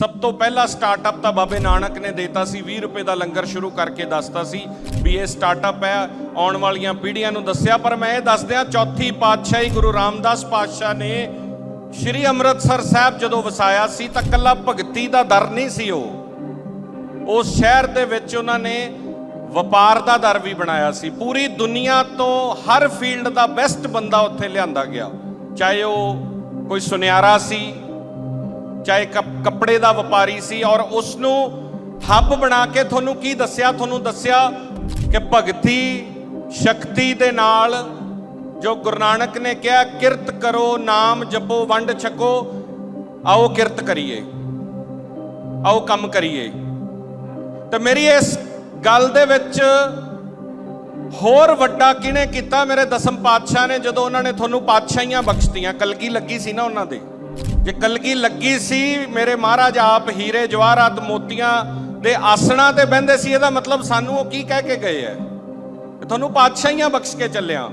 ਸਭ ਤੋਂ ਪਹਿਲਾ ਸਟਾਰਟਅਪ ਤਾਂ ਬਾਬੇ ਨਾਨਕ ਨੇ ਦਿੱਤਾ ਸੀ। 20 ਰੁਪਏ ਦਾ ਲੰਗਰ ਸ਼ੁਰੂ ਕਰਕੇ ਦੱਸਤਾ ਸੀ ਵੀ ਇਹ ਸਟਾਰਟਅਪ ਹੈ। ਆਉਣ ਵਾਲੀਆਂ ਪੀੜ੍ਹੀਆਂ ਨੂੰ ਦੱਸਿਆ, ਪਰ ਮੈਂ ਇਹ ਦੱਸਦਿਆਂ ਚੌਥੀ ਪਾਤਸ਼ਾਹੀ ਗੁਰੂ ਰਾਮਦਾਸ ਪਾਤਸ਼ਾਹ ਨੇ ਸ਼੍ਰੀ ਅੰਮ੍ਰਿਤਸਰ ਸਾਹਿਬ ਜਦੋਂ ਵਸਾਇਆ ਸੀ ਤਾਂ ਕੱਲਾ ਭਗਤੀ ਦਾ ਦਰ ਨਹੀਂ ਸੀ ਉਹ। ਉਸ ਸ਼ਹਿਰ ਦੇ ਵਿੱਚ ਉਹਨਾਂ ਨੇ ਵਪਾਰ ਦਾ ਦਰ ਵੀ ਬਣਾਇਆ ਸੀ। ਪੂਰੀ ਦੁਨੀਆ ਤੋਂ ਹਰ ਫੀਲਡ ਦਾ ਬੈਸਟ ਬੰਦਾ ਉੱਥੇ ਲਿਆਂਦਾ ਗਿਆ। ਚਾਹੇ ਉਹ ਕੋਈ ਸੁਨਿਆਰਾ ਸੀ ਚਾਹੇ ਕੱਪ- ਕੱਪੜੇ ਦਾ ਵਪਾਰੀ ਸੀ ਔਰ ਉਸ ਨੂੰ ਹੱਬ ਬਣਾ ਕੇ ਤੁਹਾਨੂੰ ਕੀ ਦੱਸਿਆ? ਤੁਹਾਨੂੰ ਦੱਸਿਆ ਕਿ ਭਗਤੀ ਸ਼ਕਤੀ ਦੇ ਨਾਲ ਜੋ ਗੁਰੂ ਨਾਨਕ ਨੇ ਕਿਹਾ, ਕਿਰਤ ਕਰੋ, ਨਾਮ ਜਪੋ, ਵੰਡ ਛਕੋ, ਆਓ ਕਿਰਤ ਕਰੀਏ, ਆਓ ਕੰਮ ਕਰੀਏ। ਤੇ ਮੇਰੀ ਇਸ ਗੱਲ ਦੇ ਵਿੱਚ ਹੋਰ ਵੱਡਾ ਕਿਹਨੇ ਕੀਤਾ? ਮੇਰੇ ਦਸਮ ਪਾਤਸ਼ਾਹ ਨੇ ਜਦੋਂ ਉਹਨਾਂ ਨੇ ਤੁਹਾਨੂੰ ਪਾਤਸ਼ਾਹੀਆਂ ਬਖਸ਼ਤੀਆਂ, ਕਲਗੀ ਲੱਗੀ ਸੀ ਨਾ ਉਹਨਾਂ ਦੇ। ਜੇ ਕਲਗੀ ਲੱਗੀ ਸੀ, ਮੇਰੇ ਮਹਾਰਾਜ ਆਪ ਹੀਰੇ ਜਵਾਹਰਾਤ ਮੋਤੀਆਂ ਦੇ ਆਸਣਾ ਤੇ ਬਹਿੰਦੇ ਸੀ, ਇਹਦਾ ਮਤਲਬ ਸਾਨੂੰ ਉਹ ਕੀ ਕਹਿ ਕੇ ਗਏ ਐ? ਤੁਹਾਨੂੰ ਪਾਤਸ਼ਾਹੀਆਂ ਬਖਸ਼ ਕੇ ਚੱਲਿਆ।